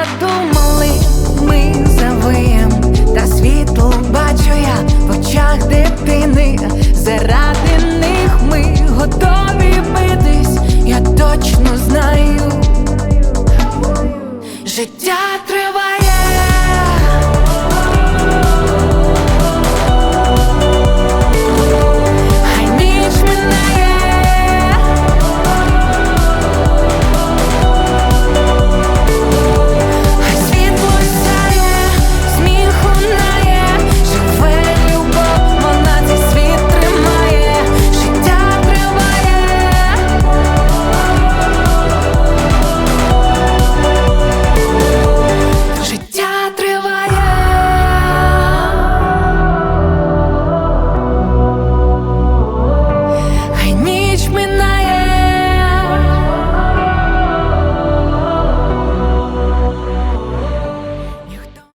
Без світла думали, ми завиєм, та світло бачу в очах дитини. Заради них ми готові битись, я точно знаю. Життя